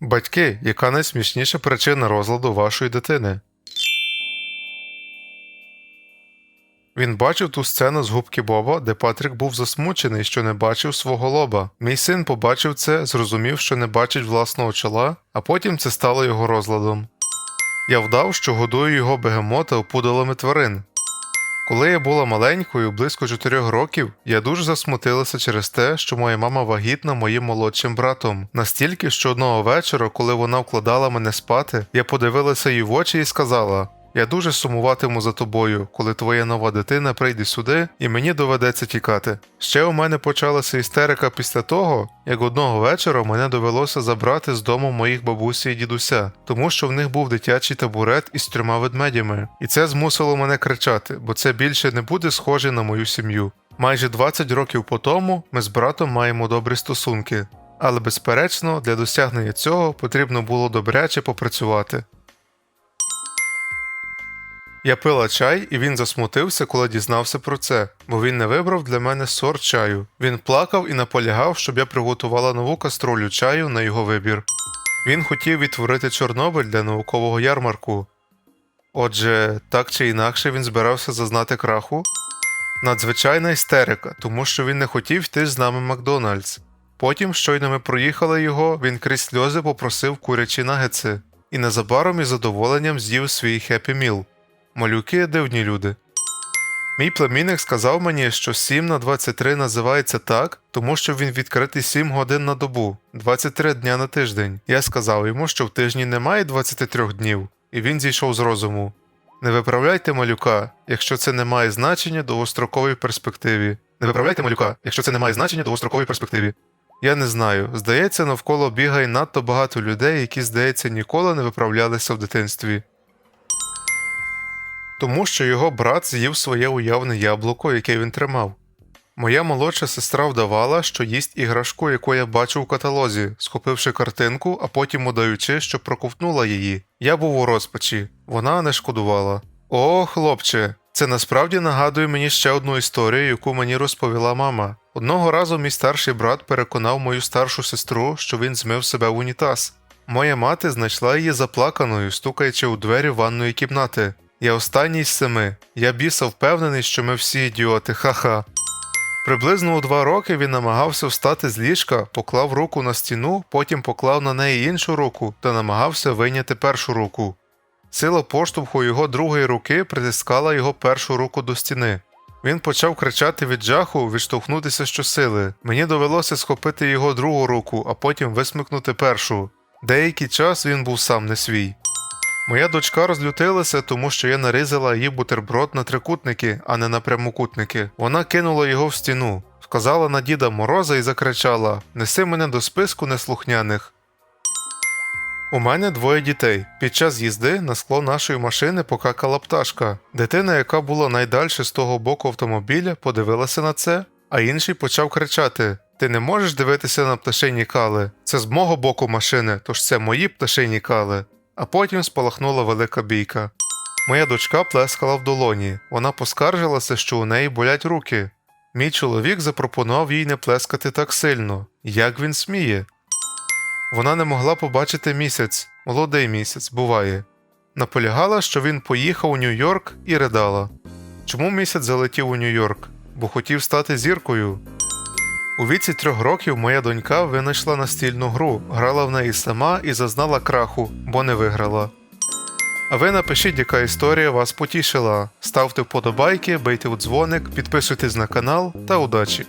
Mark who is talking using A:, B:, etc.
A: Батьки, яка найсмішніша причина розладу вашої дитини? Він бачив ту сцену з губки Боба, де Патрік був засмучений, що не бачив свого лоба. Мій син побачив це, зрозумів, що не бачить власного чола, а потім це стало його розладом. Я вдав, що годую його бегемота опудалими тварин. Коли я була маленькою, близько 4 років, я дуже засмутилася через те, що моя мама вагітна моїм молодшим братом. Настільки, що одного вечора, коли вона вкладала мене спати, я подивилася їй в очі і сказала: Я дуже сумуватиму за тобою, коли твоя нова дитина прийде сюди, і мені доведеться тікати. Ще у мене почалася істерика після того, як одного вечора мене довелося забрати з дому моїх бабусі і дідуся, тому що в них був дитячий табурет із трьома ведмедями, і це змусило мене кричати, бо це більше не буде схоже на мою сім'ю. Майже 20 років по тому ми з братом маємо добрі стосунки, але безперечно, для досягнення цього потрібно було добряче попрацювати. Я пила чай, і він засмутився, коли дізнався про це, бо він не вибрав для мене сорт чаю. Він плакав і наполягав, щоб я приготувала нову каструлю чаю на його вибір. Він хотів відтворити Чорнобиль для наукового ярмарку. Отже, так чи інакше він збирався зазнати краху. Надзвичайна істерика, тому що він не хотів йти з нами Макдональдс. Потім, щойно ми проїхали його, він крізь сльози попросив курячі нагетси і незабаром із задоволенням з'їв свій хеппі міл. Малюки дивні люди. Мій племінник сказав мені, що 7 на 23 називається так, тому що він відкритий 7 годин на добу, 23 дня на тиждень. Я сказав йому, що в тижні немає 23 днів, і він зійшов з розуму. Не виправляйте малюка, якщо це не має значення довгостроковій перспективі. Не виправляйте малюка, якщо це не має значення довгостроковій перспективі. Я не знаю. Здається, навколо бігає надто багато людей, які, здається, ніколи не виправлялися в дитинстві. Тому що його брат з'їв своє уявне яблуко, яке він тримав. Моя молодша сестра вдавала, що їсть іграшку, яку я бачив у каталозі, схопивши картинку, а потім удаючи, що проковтнула її. Я був у розпачі, вона не шкодувала. О, хлопче, це насправді нагадує мені ще одну історію, яку мені розповіла мама. Одного разу мій старший брат переконав мою старшу сестру, що він змив себе в унітаз. Моя мати знайшла її заплаканою, стукаючи у двері ванної кімнати. Я останній з семи. Я біса впевнений, що ми всі ідіоти, ха-ха. Приблизно у два роки він намагався встати з ліжка, поклав руку на стіну, потім поклав на неї іншу руку та намагався вийняти першу руку. Сила поштовху його другої руки притискала його першу руку до стіни. Він почав кричати від жаху, відштовхнутися щосили. Мені довелося схопити його другу руку, а потім висмикнути першу. Деякий час він був сам не свій. Моя дочка розлютилася, тому що я нарізала її бутерброд на трикутники, а не на прямокутники. Вона кинула його в стіну, вказала на діда Мороза і закричала: Неси мене до списку неслухняних. У мене двоє дітей. Під час їзди на скло нашої машини покакала пташка. Дитина, яка була найдальше з того боку автомобіля, подивилася на це, а інший почав кричати: Ти не можеш дивитися на пташині кали. Це з мого боку машини, тож це мої пташині кали. А потім спалахнула велика бійка. Моя дочка плескала в долоні. Вона поскаржилася, що у неї болять руки. Мій чоловік запропонував їй не плескати так сильно. Як він сміє? Вона не могла побачити місяць, молодий місяць, буває. Наполягала, що він поїхав у Нью-Йорк і ридала. Чому місяць залетів у Нью-Йорк? Бо хотів стати зіркою. У віці трьох років моя донька винайшла настільну гру, грала в неї сама і зазнала краху, бо не виграла. А ви напишіть, яка історія вас потішила. Ставте вподобайки, бийте у дзвоник, підписуйтесь на канал та удачі!